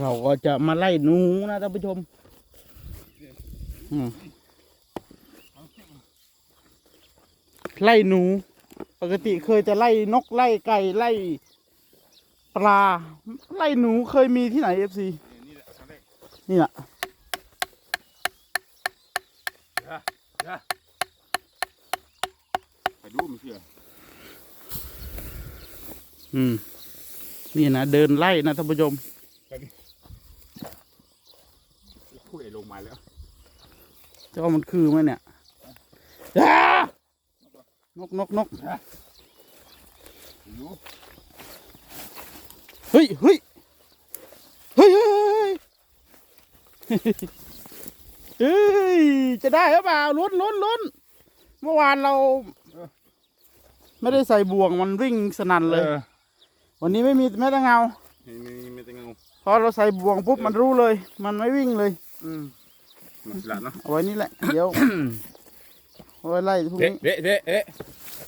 เราก็จะมาไล่หนูนะท่านผู้ชมไล่หนู ปกติเคยจะไล่นกไล่ไก่ไล่ปลา ไล่หนูเคยมีที่ไหนเอฟซีนี่แหละครั้งแรกนี่แหละอย่าอย่าไปดูมันเชื่ออืม นี่นะเดินไล่นะท่านผู้ชม คุยลงมาแล้วเจ้ามันคือไหมเนี่ยอ้านกนกนกอยู่เฮ้ยเฮ้ยเฮ้ยเฮ้ยเฮ้ยจะได้หรือเปล่าลุ้นลุ้นลุ้นเมื่อวานเราไม่ได้ใส่บ่วงมันวิ่งสนั่นเลย วันนี้ไม่มีแม้แต่เงา มีมีมีแต่เงาพอเราใส่บ่วงปุ๊บมันรู้เลย มันไม่วิ่งเลย อืมมาสิละเนาะเอาไว้นี่แหละ เดี๋ยวเอาไว้ไล่พวกเดะนี้เดะเดะเดะ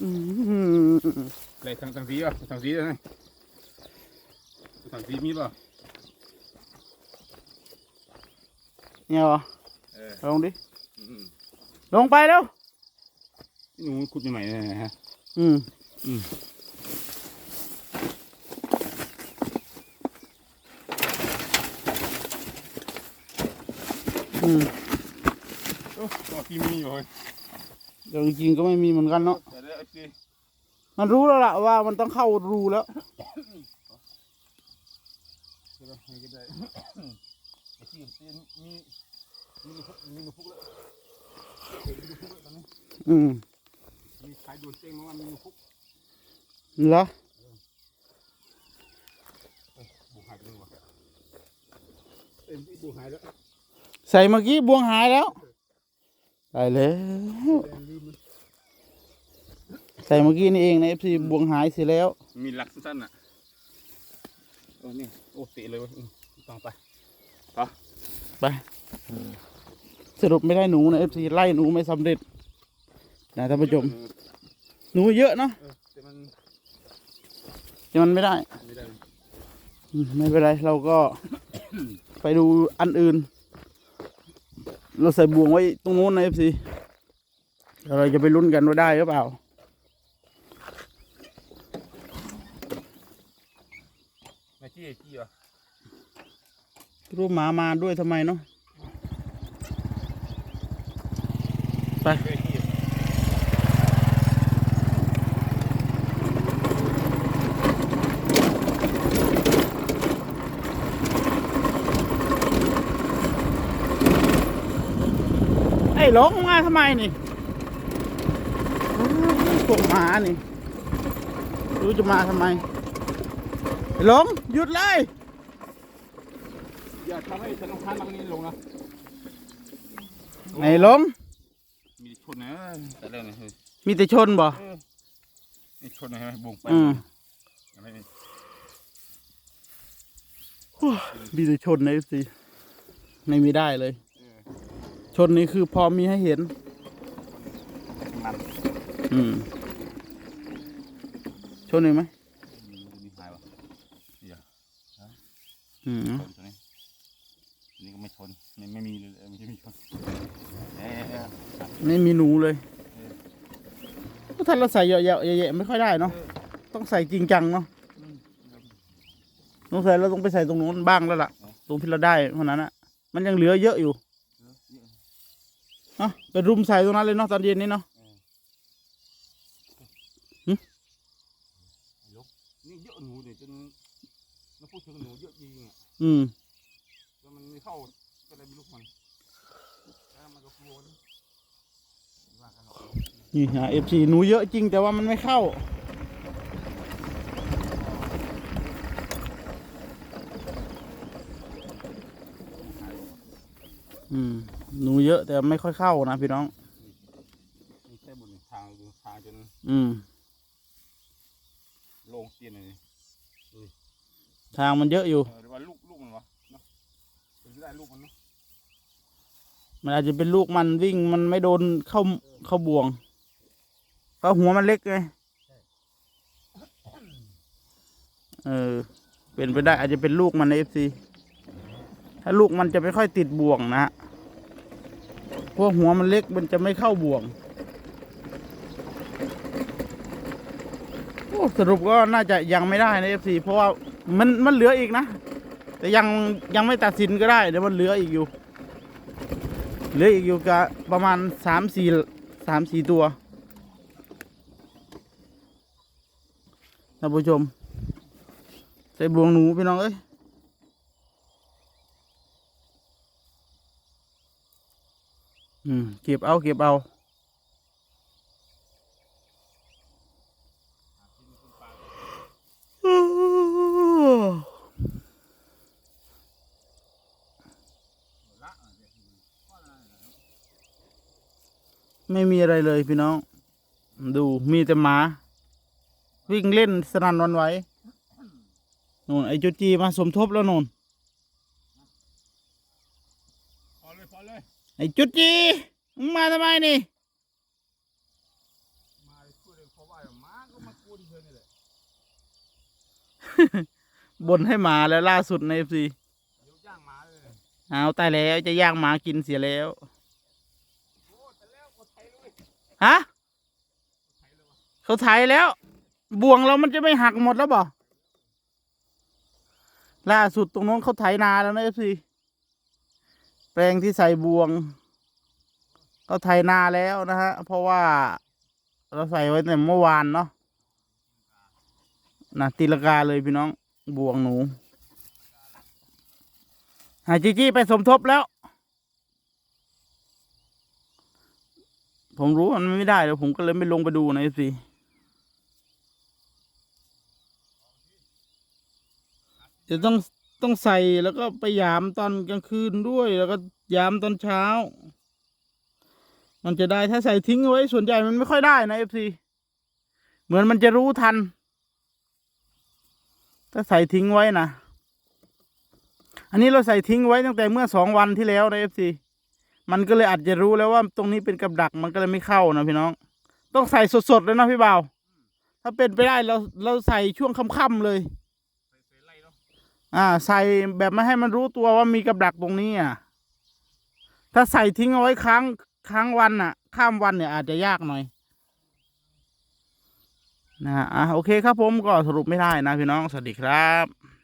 อื้อหือไรทางทางสีป่ะทางสีได้ไหมทางสีมีป่ะเนี่ยเหรอเออลงดิ อืมลงไปแล้ว หนูขุดใหม่ๆเนี่ยฮะ อืม อืม อืมโอ้ตัวพี่มีอยู่เลยเดี๋ยวจริงๆก็ไม่มีเหมือนกันเนาะแต่ได้โอเคมันรู้แล้วล่ะว่ามันต้องเข้ารูแล้วเดี๋ยวเราให้ก็ได้ไอ้ที่ที่มีมีหนูพุกมีหนูพุกแล้วเห็นหนูพุกแล้วตอนนี้อืมมีขายโดนเจ้งมาว่ามีหนูพุกเหรอบุกหายไปเลยวะเอ็มบุกหายแล้ว ใส่เมื่อกี้บวงหายแล้วไปแล้วแดงลืมมันใส่เมื่อกี้นี่เองนะเอฟซีบวงหายเสียแล้ว มีหลักสั้นๆอะโอ้นี่โอ้เตะเลยเวะอืมต้องไปไปสรุปไม่ได้หนูนะเอฟซีไล่หนูไม่สำเร็จนะท่านผู้ชมหนูเยอะเนาะเออแต่มันแต่มันไม่ได้ไม่ได้อืมไม่เป็นไรเราก็ ไปดูอันอื่น เราใส่บ่วงไว้ตรงโน้นนะเอฟซีเราจะไปลุ้นกันว่าได้หรือเปล่า ไม่จี้จี้เหรอรูปหมามาด้วยทำไมเนาะไป อ้หลงมาทำไมนี่พวกหมานี่รู้จะมาทำไมไอ้หลงหยุดเลย อย่าทำให้ฉันต้องพันตรงนี้ลงนะไอ้หลงมีชนนะแต่เรื่องนี้เฮ้ยมีแต่ชนบ่เออนี่ชนนะใช่ไหมบุงไปอืมอะไรนี่มีแต่ชนนะสิไม่มีได้เลยเออ ชนนี่คือพอมีให้เห็น มันอืม ชนเห็นไหมมีมีหายวะเดี๋ยวอืม ชนตัวนี้อันนี้ก็ไม่ชนไม่ไม่มีเลยเออไม่ใช่ไม่ชนเอ๊ะไม่มีหนูเลยเออก็ถ้าเราใส่เยอะๆแยะๆไม่ค่อยได้เนาะ ต้องใส่จริงจังเนาะอืมต้องใส่เราต้องไปใส่ตรงนู้นบ้างแล้วล่ะอ๋อตรงที่เราได้เท่านั้นอะมันยังเหลือเยอะอยู่เออเยอะเนาะไปรุมใส่ตรงนั้นเลยเนาะตอนเย็นนี้เนาะนี่เยอะหนูเดี๋ยวจนเราพูดถึงหนูเยอะจริงอะอืมแล้วมันไม่เข้าก็เลยไม่รู้มันแล้วมันก็กลัวนะว่ากันหรอกนี่ฮะเอฟซีหนูเยอะจริงแต่ว่ามันไม่เข้า หนูเยอะแต่ไม่ค่อยเข้านะพี่น้อง มีแค่บนทางดูทางจนอืม โล่งเตียนเลยทางมันเยอะอยู่ เออหรือว่าลูกลูกมันวะเนาะเป็นไปได้ลูกมันเนาะมันอาจจะเป็นลูกมันวิ่งมันไม่โดนเข้าเข้าบ่วงเพราะหัวมันเล็กไงเออ เป็นไปได้อาจจะเป็นลูกมันในเอฟซีเถ้าลูกมันจะไม่ค่อยติดบ่วงนะฮะ พวกหัวมันเล็กมันจะไม่เข้าบ่วงสรุปก็น่าจะยังไม่ได้นะเอฟซีเพราะว่ามันมันเหลืออีกนะ แต่ยังยังไม่ตัดสินก็ได้เดี๋ยวมันเหลืออีกอยู่ เหลืออีกอยู่กะประมาณสามสี่สามสี่ตัวท่านผู้ชมใส่บวงหนูพี่น้องเอ้ย อืมเก็บเอาเก็บเอาไม่มีอะไรเลยพี่น้อง ดูมีแต่หมา วิ่งเล่นสนั่นวันไหวนู่นไอจุจีมาสมทบแล้วนู่นพอเลยพอเลย ไอจุจีมึงมาทำไมนี่มาเลยพูดเลยเพราะว่ามาก็มากูที่เพื่อนนี่แหละบนให้หมาแล้วล่าสุดในเอฟซีเดี๋ยวย่างมาเลยเอาตายแล้วจะย่างหมากินเสียแล้วโอ้แต่แล้วก็ไทยเลยฮะไทยเลยวะเขาไถแล้ว บ่วงเรามันจะไม่หักหมดแล้วบ่ล่าสุดตรงโน้นเขาไถนาแล้วนะเอฟซี แปลงที่ใส่บวงเขาไถนาแล้วนะฮะ เพราะว่าเราใส่ไว้แต่เมื่อวานเนาะนะตีลกาเลยพี่น้องบวงหนูหาจีจี้ไปสมทบแล้ว ผมรู้มันไม่ได้แล้วผมก็เลยไม่ลงไปดูนะเอฟซีเดี๋ยวต้อง ต้องใส่แล้วก็ไปยามตอนกลางคืนด้วย แล้วก็ยามตอนเช้า มันจะได้ถ้าใส่ทิ้งไว้ส่วนใหญ่มันไม่ค่อยได้นะเอฟซีเหมือนมันจะรู้ทัน ถ้าใส่ทิ้งไว้นะอันนี้เราใส่ทิ้งไว้ตั้งแต่เมื่อสองวันที่แล้วนะเอฟซีมันก็เลยอาจจะรู้แล้วว่าตรงนี้เป็นกับดักมันก็เลยไม่เข้านะพี่น้อง ต้องใส่สดๆเลยนะพี่บ่าว ถ้าเป็นไปได้เราเราใส่ช่วงค่ำๆเลย ใส่ใส่ไล่เนาะ อ่า ใส่แบบไม่ให้มันรู้ตัวว่ามีกับดักตรงนี้อะ ถ้าใส่ทิ้งเอาไว้ค้างค้างวันอะ ข้ามวันเนี่ยอาจจะยากหน่อยนะฮะอะโอเคครับผมก็สรุปไม่ได้นะพี่น้อง สวัสดีครับ